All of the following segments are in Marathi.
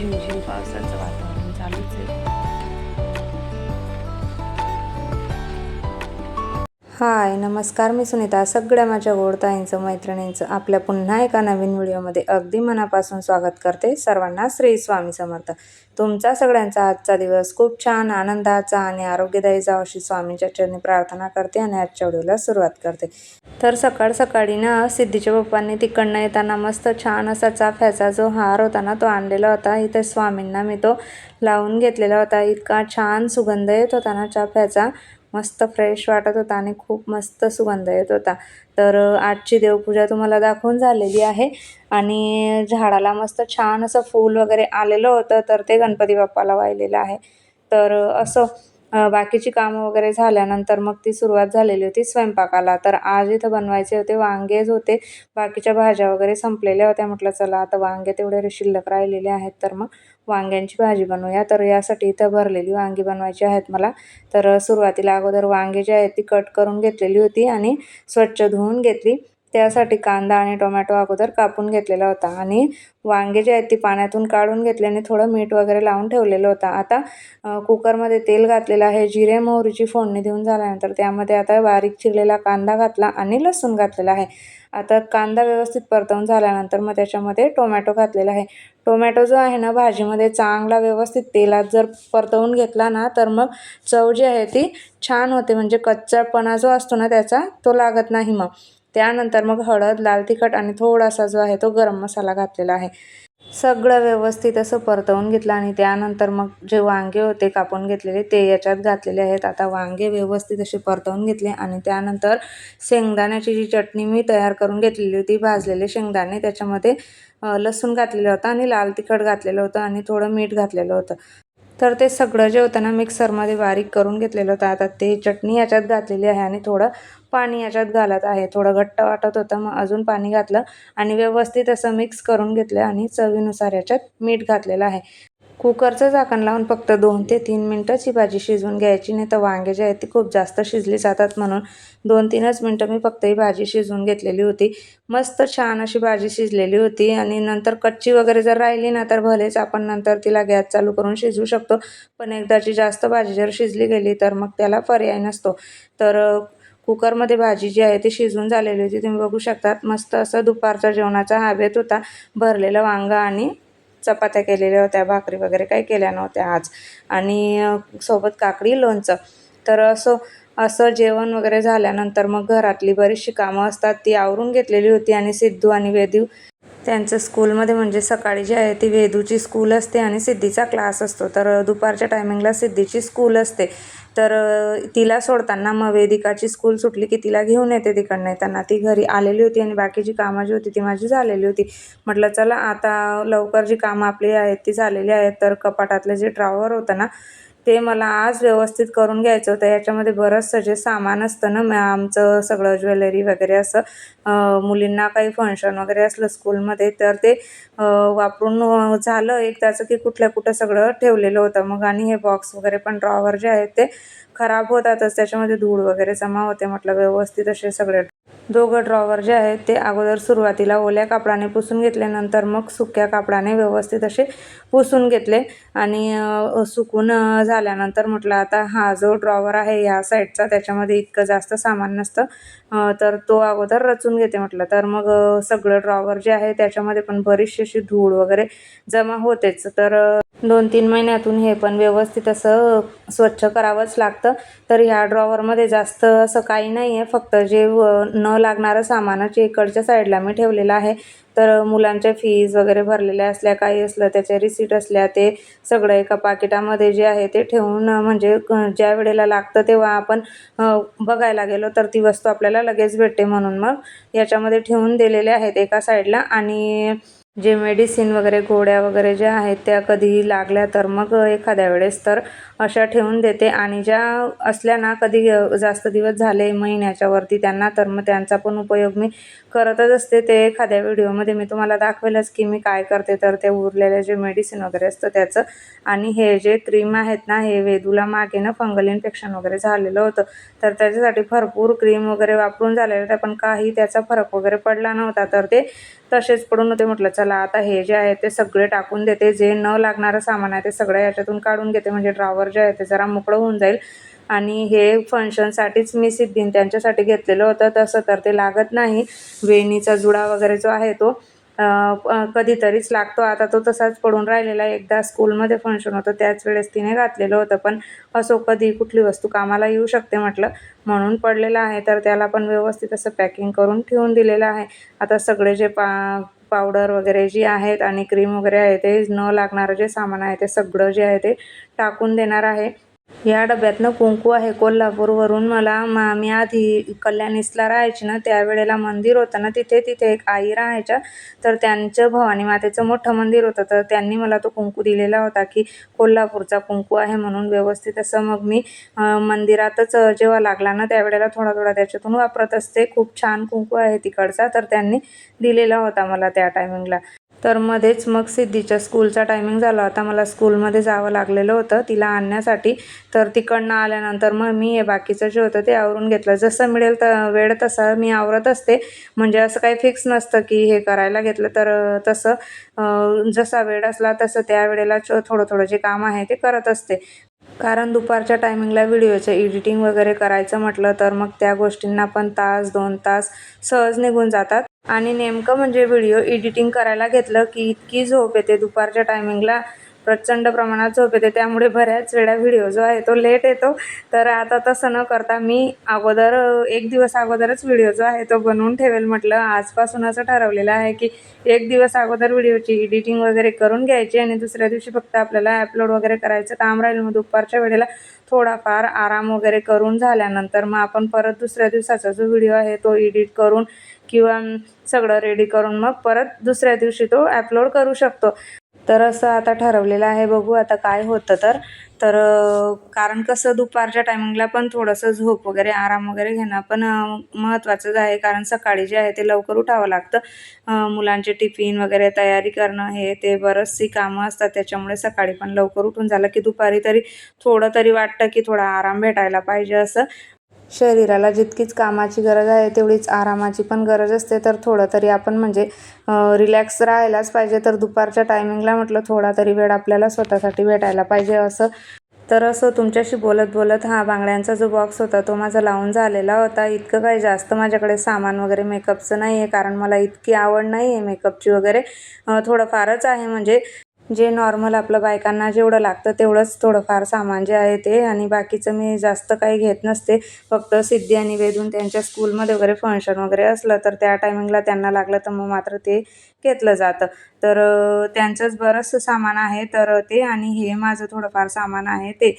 झिमझिम पावसाचं वातावरण चालूच आहे हाय नमस्कार मी सुनीता. सगळ्या माझ्या गोडताईंचं मैत्रिणींचं आपल्या पुन्हा एका नवीन व्हिडिओमध्ये अगदी मनापासून स्वागत करते सर्वांना श्री स्वामी समर्थ. तुमचा सगळ्यांचा आजचा दिवस खूप छान आनंदाचा आणि आरोग्यदायी जावं अशी स्वामींच्या चरणी प्रार्थना करते आणि आजच्या व्हिडिओला सुरुवात करते. तर सकाळ सकाळी ना सिद्धीच्या पप्पांनी तिकडनं येताना मस्त छान असा चाफ्याचा जो हार होता ना तो आणलेला होता. इथे स्वामींना मी तो लावून घेतलेला होता. इतका छान सुगंध येत होता ना चाफ्याचा. मस्त फ्रेश वाटत होता आणि खूप मस्त सुगंध येत होता. तर आजची देवपूजा तुम्हाला दाखवून झालेली आहे. आणि झाडाला मस्त छान असं फूल वगैरे आलेलं होतं तर ते गणपती बाप्पाला वाहिलेलं आहे. तर असं बाकीची कामं वगैरे झाल्यानंतर मग ती सुरुवात झालेली होती स्वयंपाकाला. तर आज इथं बनवायचे होते वांगेच होते बाकीच्या भाज्या वगैरे संपलेल्या होत्या. म्हटलं चला आता वांगे तेवढे शिल्लक राहिलेले आहेत तर मग वांग्यांची भाजी बनवूया. तर यासाठी इथं भरलेली वांगी बनवायची आहेत मला. तर सुरुवातीला अगोदर वांगे जे आहेत ती कट करून घेतलेली होती आणि स्वच्छ धुवून घेतली. त्यासाठी कांदा आणि टोमॅटो अगोदर कापून घेतलेला होता आणि वांगे जे आहेत ती पाण्यातून काढून घेतल्याने थोडं मीठ वगैरे लावून ठेवलेलं होतं. आता कुकरमध्ये तेल घातलेलं आहे जिरे मोहरीची फोडणी देऊन झाल्यानंतर त्यामध्ये आता बारीक चिरलेला कांदा घातला आणि लसूण घातलेला आहे. आता कांदा व्यवस्थित परतवून झाल्यानंतर मग त्याच्यामध्ये टोमॅटो घातलेला आहे. टोमॅटो जो आहे ना भाजीमध्ये चांगला व्यवस्थित तेलात जर परतवून घेतला ना तर मग चव जी आहे ती छान होते. म्हणजे कच्चापणा जो असतो ना त्याचा तो लागत नाही मग. त्यानंतर मग हळद लाल तिखट आणि थोडासा जो आहे तो गरम मसाला घातलेला आहे. सगळं व्यवस्थित असं परतवून घेतलं आणि त्यानंतर मग जे वांगे होते कापून घेतलेले ते याच्यात घातलेले आहेत. आता वांगे व्यवस्थित असे परतवून घेतले आणि त्यानंतर शेंगदाण्याची जी चटणी मी तयार करून घेतलेली होती भाजलेले शेंगदाणे त्याच्यामध्ये लसूण घातलेलं होतं आणि लाल तिखट घातलेलं होतं आणि थोडं मीठ घातलेलं होतं. तर ते सगळं जे होतं ना मिक्सरमध्ये बारीक करून घेतलेलं होतं. आता ते चटणी याच्यात घातलेली आहे आणि थोडं पाणी याच्यात घालत आहे. थोडं घट्ट वाटत होतं मग अजून पाणी घातलं आणि व्यवस्थित असं मिक्स करून घेतलं आणि चवीनुसार याच्यात मीठ घातलेलं आहे. कुकरचं झाकण लावून फक्त दोन ते तीन मिनटंच ही भाजी शिजवून घ्यायची नाही तर वांगे जे आहेत ती खूप जास्त शिजली जातात म्हणून दोन तीनच मिनटं मी फक्त ही भाजी शिजवून घेतलेली होती. मस्त छान अशी भाजी शिजलेली होती आणि नंतर कच्ची वगैरे जर राहिली ना तर भलेच आपण नंतर तिला गॅस चालू करून शिजवू शकतो. पण एकदाची जास्त भाजी जर शिजली गेली तर मग त्याला पर्याय नसतो. तर कुकरमध्ये भाजी जी आहे ती शिजून झालेली होती तुम्ही बघू शकतात. मस्त असं दुपारच्या जेवणाचा हा बेत होता. भरलेलं वांगं आणि चपात्या केलेल्या होत्या भाकरी वगैरे काही केल्या नव्हत्या आज. आणि सोबत काकडी लोणचं. तर असं असं जेवण वगैरे झाल्यानंतर मग घरातली बरीचशी कामं असतात ती आवरून घेतलेली होती आणि सिद्धू आणि वेदू त्यांचं स्कूलमध्ये म्हणजे सकाळी जी आहे ती वेदूची स्कूल असते आणि सिद्धीचा क्लास असतो. तर दुपारच्या टायमिंगला सिद्धीची स्कूल असते. तर तिला सोडताना मग वेदिकाची स्कूल सुटली की तिला घेऊन येते तिकडनं. येताना ती घरी आलेली होती आणि बाकीची कामं जी होती ती माझी झालेली होती. म्हटलं चला आता लवकर जी कामं आपली आहेत ती झालेली आहेत. तर कपाटातलं जे ड्रॉवर होतं ना ते मला आज व्यवस्थित करून घ्यायचं होतं. याच्यामध्ये बरंचसं जे सामान असतं ना मग आमचं सगळं ज्वेलरी वगैरे असं मुलींना काही फंक्शन वगैरे असलं स्कूलमध्ये तर ते वापरून झालं एक त्याचं की कुठल्या कुठं सगळं ठेवलेलं होतं. मग आणि हे बॉक्स वगैरे पण ड्रॉवर जे आहेत ते खराब होतातच. त्याच्यामध्ये धूळ वगैरे जमा होते म्हटलं व्यवस्थित असे सगळे दोघं ड्रॉवर जे आहेत ते अगोदर सुरुवातीला ओल्या कापडाने पुसून घेतल्यानंतर मग सुक्या कापडाने व्यवस्थित असे पुसून घेतले आणि सुकून झाल्यानंतर म्हटलं आता हा जो ड्रॉवर आहे ह्या साईडचा त्याच्यामध्ये इतकं जास्त सामान नसतं तर तो अगोदर रचून घेते म्हटलं. तर मग सगळं ड्रॉवर जे आहे त्याच्यामध्ये पण बरीचशी अशी धूळ वगैरे जमा होतेच. तर दोन तीन महिन्यातून हे पण व्यवस्थित असं स्वच्छ करावंच लागतं. तर ह्या ड्रॉवरमध्ये जास्त असं काही नाही आहे फक्त जे व- न लागणारं सामानच इकडच्या साईडला मी ठेवलेलं आहे. तर मुलांच्या फीज वगैरे भरलेल्या असल्या काही असलं त्याचे रिसीट असल्या ते सगळं एका पाकिटामध्ये जे आहे ते ठेवून म्हणजे ज्या वेळेला लागतं तेव्हा आपण बघायला गेलो तर ती वस्तू आपल्याला लगेच भेटते म्हणून मग याच्यामध्ये ठेवून दिलेले आहेत एका साईडला. आणि जे मेडिसिन वगैरे गोळ्या वगैरे ज्या आहेत त्या कधीही लागल्या तर मग एखाद्या वेळेस तर अशा ठेवून देते. आणि ज्या असल्या ना कधी जास्त दिवस झाले महिन्याच्या वरती त्यांना तर मग त्यांचा पण उपयोग मी करतच असते. ते एखाद्या व्हिडिओमध्ये मी तुम्हाला दाखवेलच की मी काय करते. तर ते उरलेले जे मेडिसिन वगैरे असतं त्याचं. आणि हे जे क्रीम आहेत ना हे वेदूला मागे ना फंगल इन्फेक्शन वगैरे झालेलं होतं. तर त्याच्यासाठी भरपूर क्रीम वगैरे वापरून झालेलं होतं. पण काही त्याचा फरक वगैरे पडला नव्हता. तर ते तसेच पडून होते म्हटलं चला आता हे जे आहे ते सगळे टाकून देते. जे न लागणारं सामान आहे ते सगळं याच्यातून काढून घेते. म्हणजे ड्रावर जे आहे ते जरा मोकळं होऊन जाईल. आणि हे फंक्शनसाठीच मी सिद्धीन त्यांच्यासाठी घेतलेलं होतं. तसं तर ते लागत नाही. वेणीचा जुडा वगैरे जो आहे तो कधीतरीच लागतो. आता तो तसाच पडून राहिलेला आहे. एकदा स्कूलमध्ये फंक्शन होतं त्याच वेळेस तिने घातलेलं होतं. पण असो कधी कुठली वस्तू कामाला येऊ शकते म्हटलं. म्हणून पडलेलं आहे. तर त्याला पण व्यवस्थित असं पॅकिंग करून ठेवून दिलेलं आहे. आता सगळे जे पा पावडर वगैरे जी आहेत आणि क्रीम वगैरे आहे ते न लागणारं जे सामान आहे ते सगळं जे आहे ते टाकून देणार आहे. या डब्यातनं कुंकू आहे. कोल्हापूरवरून मला मा मी आधी कल्याणीसला राहायची ना त्यावेळेला मंदिर होतं ना तिथे तिथे एक आई राहायच्या. तर त्यांचं भवानी मातेचं मोठं मंदिर होतं. तर त्यांनी मला तो कुंकू दिलेला होता की कोल्हापूरचा कुंकू आहे म्हणून व्यवस्थित असं मग मी मंदिरातच जेव्हा लागला ना त्यावेळेला थोडा थोडा त्याच्यातून वापरत असते. खूप छान कुंकू आहे तिकडचा. तर त्यांनी दिलेला होता मला त्या टायमिंगला तर मध्येच मग सिद्धीच्या स्कूलचा टायमिंग झाला होता. मला स्कूलमध्ये जावं लागलेलं होतं. तिला आणण्यासाठी. तर तिकडनं आल्यानंतर मग मी हे बाकीचं जे होतं ते आवरून घेतलं. जसं मिळेल त वेळ तसा मी आवरत असते. म्हणजे असं काही फिक्स नसतं की हे करायला घेतलं तर तसं जसा वेळ असला तसं त्या वेळेला थोडं थोडं जे काम आहे ते करत असते. कारण दुपारच्या टायमिंगला व्हिडिओचं एडिटिंग वगैरे करायचं म्हटलं तर मग त्या गोष्टींना पण तास दोन तास सहज निघून जातात. आणि नेमकं म्हणजे व्हिडिओ एडिटिंग करायला घेतलं की इतकी झोप येते. दुपारच्या टायमिंगला प्रचंड प्रमाणात झोप येते. त्यामुळे बऱ्याच वेळा व्हिडिओ जो आहे तो लेट येतो. तर आता तसं न करता मी अगोदर एक दिवस अगोदरच व्हिडिओ जो आहे तो बनवून ठेवेल म्हटलं. आजपासून असं ठरवलेलं आहे की एक दिवस अगोदर व्हिडिओची एडिटिंग वगैरे करून घ्यायची आणि दुसऱ्या दिवशी फक्त आपल्याला अपलोड वगैरे करायचं काम राहील. मग दुपारच्या वेळेला थोडाफार आराम वगैरे करून झाल्यानंतर मग आपण परत दुसऱ्या दिवसाचा जो व्हिडिओ आहे तो एडिट करून किंवा सगळं रेडी करून मग परत दुसऱ्या दिवशी तो अपलोड करू शकतो. तर असं आता ठरवलेलं आहे बघू आता काय होतं तर. तर कारण कसं दुपारच्या टायमिंगला पण थोडंसं झोप वगैरे आराम वगैरे घेणं पण महत्त्वाचंच आहे. कारण सकाळी जे आहे ते लवकर उठावं लागतं. मुलांचे टिफिन वगैरे तयारी करणं हे ते बरंचशी कामं असतात. त्याच्यामुळे सकाळी पण लवकर उठून झालं की दुपारी तरी थोडं तरी वाटतं की थोडा आराम भेटायला पाहिजे असं. शरीराला जितकीच कामाची गरज आहे तेवढीच आरामाची पण गरज असते. तर थोडं तरी आपण म्हणजे रिलॅक्स राहायलाच पाहिजे. तर दुपारच्या टायमिंगला म्हटलं थोडा तरी वेळ आपल्याला स्वतःसाठी भेटायला पाहिजे असं. तर असं तुमच्याशी बोलत बोलत हा बांगड्यांचा जो बॉक्स होता तो माझा लावून झालेला होता. इतकं काही जास्त माझ्याकडे सामान वगैरे मेकअपचं नाही आहे कारण मला इतकी आवड नाही आहे मेकअपची वगैरे. थोडंफारच आहे म्हणजे जे नॉर्मल आपलं बायकांना जेवढं लागतं तेवढंच थोडंफार सामान जे आहे ते. आणि बाकीचं मी जास्त काही घेत नसते. फक्त सिद्धी आणि वेदून त्यांच्या स्कूलमध्ये वगैरे फंक्शन वगैरे असलं तर त्या टायमिंगला त्यांना लागलं तर मग मात्र ते घेतलं जातं. तर त्यांचंच बरंचसं सामान आहे तर ते आणि हे माझं थोडंफार सामान आहे ते.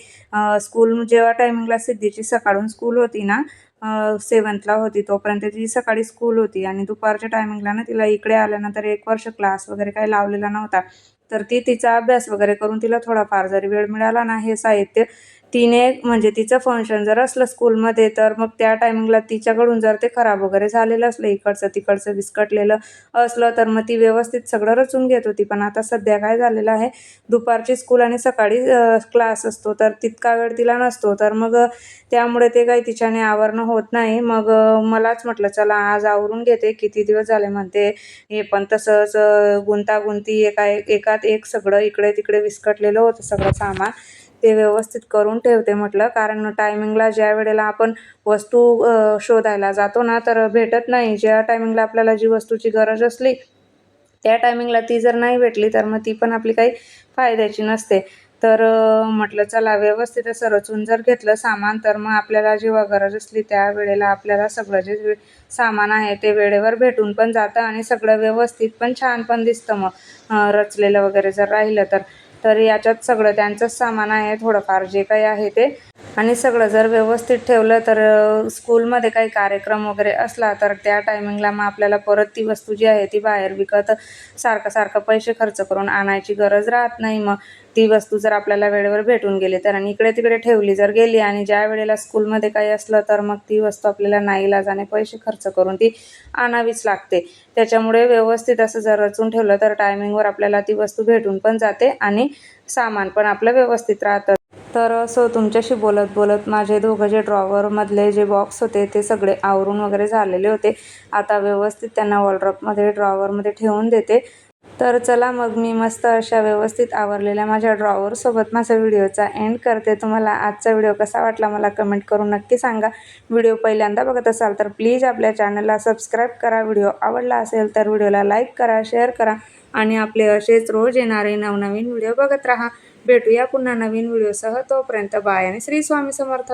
स्कूल जेव्हा टायमिंगला सिद्धीची सकाळून स्कूल होती ना सेवन्थला होती तोपर्यंत तिची सकाळी स्कूल होती. आणि दुपारच्या टायमिंगला ना तिला इकडे आल्यानंतर एक वर्ष क्लास वगैरे काही लावलेला नव्हता. तर ती तिचा अभ्यास वगैरे करून तिला थोडाफार जरी वेळ मिळाला ना हे साहित्य तिने म्हणजे तिचं फंक्शन जर असलं स्कूलमध्ये तर मग त्या टायमिंगला तिच्याकडून जर ते खराब वगैरे झालेलं असलं इकडचं तिकडचं विस्कटलेलं असलं तर मग ती व्यवस्थित सगळं रचून घेत होती. पण आता सध्या काय झालेलं आहे दुपारची स्कूल आणि सकाळी क्लास असतो तर तितका वेळ तिला नसतो. तर मग त्यामुळे ते काही तिच्याने आवरणं होत नाही. मग मलाच म्हटलं चला आज आवरून घेते किती दिवस झाले? म्हणते. हे पण तसंच गुंतागुंती एका एकात एक सगळं इकडे तिकडे विस्कटलेलं होतं सगळं सामान. ते व्यवस्थित करून ठेवते म्हटलं. कारण टायमिंगला ज्या वेळेला आपण वस्तू शोधायला जातो ना तर भेटत नाही. ज्या टायमिंगला आपल्याला जी वस्तूची गरज असली त्या टायमिंगला ती जर नाही भेटली तर मग ती पण आपली काही फायद्याची नसते. तर म्हटलं चला व्यवस्थित असं रचून जर घेतलं सामान तर मग आपल्याला जेव्हा गरज असली त्या वेळेला आपल्याला सगळं जे सामान आहे ते वेळेवर भेटून पण जातं आणि सगळं व्यवस्थित पण छान पण दिसतं मग. रचलेलं वगैरे जर राहिलं तर तर याच्यात सगळं त्यांचंच सामान आहे थोडंफार जे काही आहे ते. आणि सगळं जर व्यवस्थित ठेवलं तर स्कूलमध्ये काही कार्यक्रम वगैरे असला तर त्या टायमिंगला मग आपल्याला परत ती वस्तू जी आहे ती बाहेर विकत सारखं सारखं पैसे खर्च करून आणायची गरज राहत नाही. मग ती वस्तू जर आपल्याला वेळेवर भेटून गेली तर आणि इकडे तिकडे ठेवली जर गेली आणि ज्या वेळेला स्कूलमध्ये काही असलं तर मग ती वस्तू आपल्याला नाईलाजाने पैसे खर्च करून ती आणावीच लागते. त्याच्यामुळे व्यवस्थित असं जर रचून ठेवलं तर टायमिंगवर आपल्याला ती वस्तू भेटून पण जाते आणि सामान पण आपलं व्यवस्थित राहतं. तर सो तुमच्याशी बोलत बोलत माझे दोघं जे ड्रॉवरमधले जे बॉक्स होते ते सगळे आवरून वगैरे झालेले होते. आता व्यवस्थित त्यांना वॉलड्रॉपमध्ये ड्रॉवरमध्ये ठेवून देते. तर चला मग मी मस्त अशा व्यवस्थित आवरलेल्या माझ्या ड्रॉवरसोबत माझा व्हिडिओचा एंड करते. तुम्हाला आजचा व्हिडिओ कसा वाटला मला कमेंट करून नक्की सांगा. व्हिडिओ पहिल्यांदा बघत असाल तर प्लीज आपल्या चॅनलला सबस्क्राईब करा. व्हिडिओ आवडला असेल तर व्हिडिओला लाईक करा शेअर करा आणि आपले असेच रोज येणारे नवनवीन व्हिडिओ बघत राहा. भेटूया पुन्हा नवीन व्हिडिओसह. तोपर्यंत बाय आणि श्री स्वामी समर्थ.